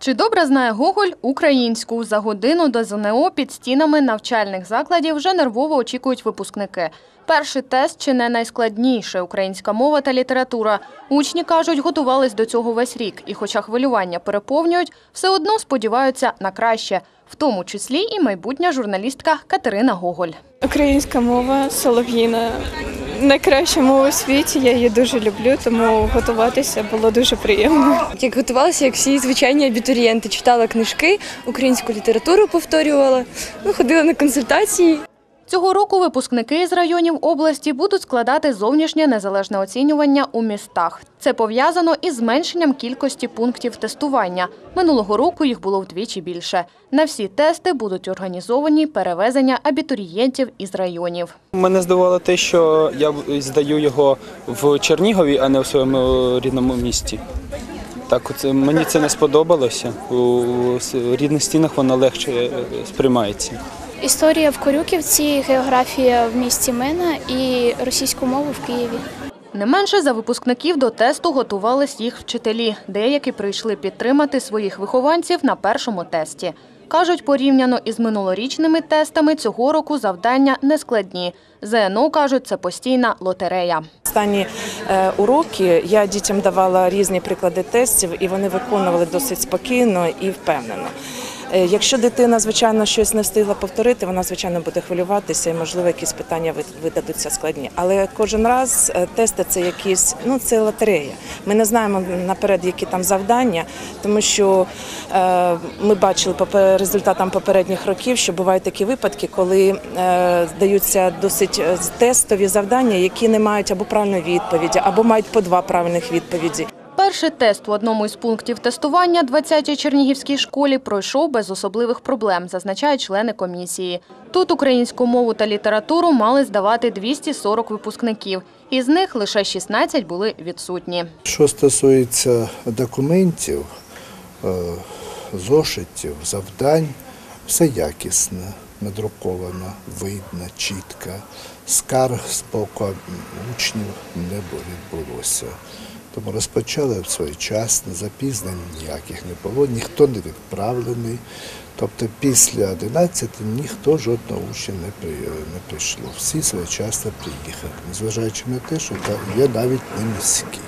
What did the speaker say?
Чи добре знає Гоголь українську? За годину до ЗНО під стінами навчальних закладів вже нервово очікують випускники. Перший тест чи не найскладніше українська мова та література. Учні кажуть, готувались до цього весь рік, і, хоча хвилювання переповнюють, все одно сподіваються на краще, в тому числі і майбутня журналістка Катерина Гоголь. Українська мова солов'їна. Найкраща мова у світі, я її дуже люблю, тому готуватися було дуже приємно. Як готувалася, як всі звичайні абітурієнти, читала книжки, українську літературу повторювала, ну, ходила на консультації. Цього року випускники з районів області будуть складати зовнішнє незалежне оцінювання у містах. Це пов'язано із зменшенням кількості пунктів тестування. Минулого року їх було вдвічі більше. На всі тести будуть організовані перевезення абітурієнтів із районів. Мене здивувало те, що я здаю його в Чернігові, а не в своєму рідному місті. Так, оце, мені це не сподобалося. У рідних стінах воно легше е, сприймається. Історія в Корюківці, географія в місті Мена і російську мову в Києві. Не менше за випускників до тесту готувались їх вчителі. Деякі прийшли підтримати своїх вихованців на першому тесті. Кажуть, порівняно із минулорічними тестами цього року завдання не складні. ЗНО, кажуть, це постійна лотерея. Останні е, уроки я дітям давала різні приклади тестів, і вони виконували досить спокійно і впевнено. Е, Якщо дитина, звичайно, щось не встигла повторити, вона звичайно буде хвилюватися і, можливо, якісь питання видадуться складні. Але кожен раз е, тести це якісь, ну це лотерея. Ми не знаємо наперед, які там завдання, тому що е, ми бачили по результатам попередніх років, що бувають такі випадки, коли е, здаються досить е, тестові завдання, які не мають або правильної відповіді, або мають по два правильних відповіді. Перший тест в одному із пунктів тестування 20-й Чернігівській школі пройшов без особливих проблем, зазначають члени комісії. Тут українську мову та літературу мали здавати 240 випускників. Із них лише 16 були відсутні. Що стосується документів, е, зошитів, завдань, все якісне, надруковано, видно, чітко. Скарг з боку учнів не відбулося. Тому розпочали своєчасно, запізнень ніяких не було, ніхто не відправлений. Тобто після 11 ніхто жодного учня не, при, не прийшло. Всі своєчасно приїхали, незважаючи на те, що є навіть не міські.